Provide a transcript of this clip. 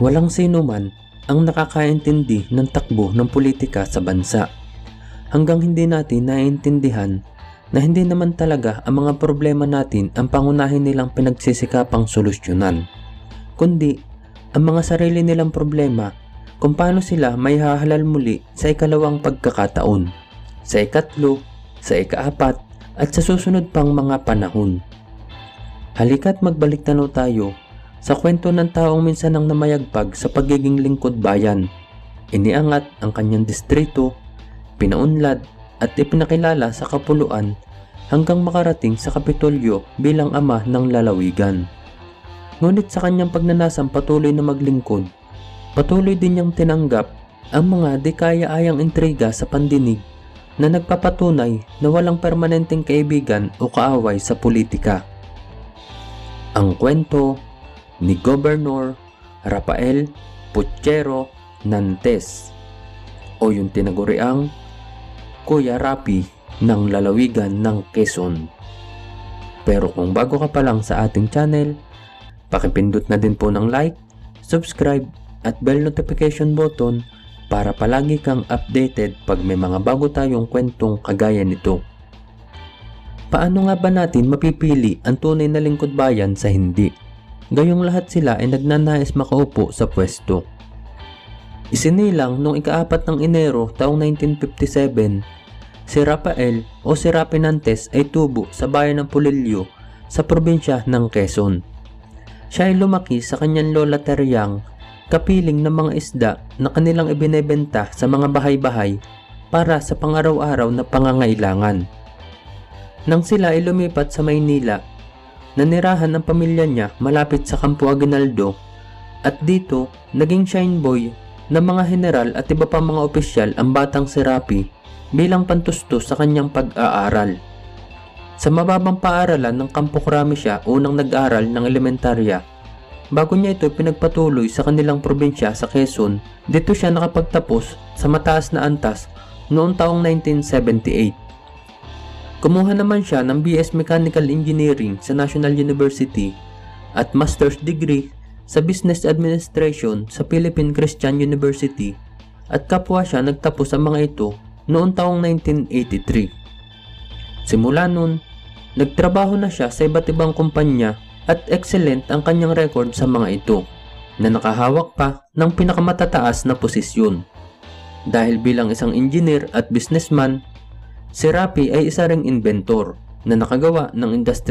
Walang sino man ang nakakaintindi ng takbo ng politika sa bansa. Hanggang hindi natin naiintindihan na hindi naman talaga ang mga problema natin ang pangunahin nilang pinagsisikapang solusyonan, kundi ang mga sarili nilang problema kung paano sila may hahalal muli sa ikalawang pagkakataon, sa ikatlo, sa ikaapat, at sa susunod pang mga panahon. Halika't magbalik tanaw tayo sa kwento ng taong minsan ang namayagpag sa pagiging lingkod bayan. Iniangat ang kanyang distrito, pinaunlad at ipinakilala sa kapuluan hanggang makarating sa Kapitolyo bilang ama ng lalawigan. Ngunit sa kanyang pagnanasang patuloy na maglingkod, patuloy din niyang tinanggap ang mga di kaya-ayang intriga sa pandinig na nagpapatunay na walang permanenteng kaibigan o kaaway sa politika. Ang kwento ni Governor Rafael Puchero Nantes o yung tinaguriang Kuya Rapi ng lalawigan ng Quezon. Pero kung bago ka pa lang sa ating channel, pakipindot na din po ng like, subscribe at bell notification button para palagi kang updated pag may mga bago tayong kwentong kagaya nito. Paano nga ba natin mapipili ang tunay na lingkod bayan sa hindi? Gayong lahat sila ay nagnanais makaupo sa pwesto. Isinilang noong ikaapat ng Enero taong 1957, si Rafael o si Rapinantes ay tubo sa bayan ng Pulilio sa probinsya ng Quezon. Siya ay lumaki sa kanyang lola Teryang kapiling ng mga isda na kanilang ibinebenta sa mga bahay-bahay para sa pangaraw-araw na pangangailangan. Nang sila ay lumipat sa Maynila, nanirahan ang pamilya niya malapit sa Campo Aguinaldo at dito naging shine boy ng mga general at iba pa mga opisyal ang batang si Rapi bilang pantustos sa kanyang pag-aaral. Sa mababang paaralan ng Campo Crame siya unang nag-aral ng elementarya Bago niya ito pinagpatuloy sa kanilang probinsya sa Quezon, dito siya nakapagtapos sa mataas na antas noong taong 1978. Kumuha naman siya ng BS Mechanical Engineering sa National University at Master's Degree sa Business Administration sa Philippine Christian University at kapwa siya nagtapos sa mga ito noong taong 1983. Simula noon, nagtrabaho na siya sa iba't ibang kumpanya at excellent ang kanyang record sa mga ito na nakahawak pa ng pinakamatataas na posisyon. Dahil bilang isang engineer at businessman, si Rapi ay isa ring inventor na nakagawa ng industrial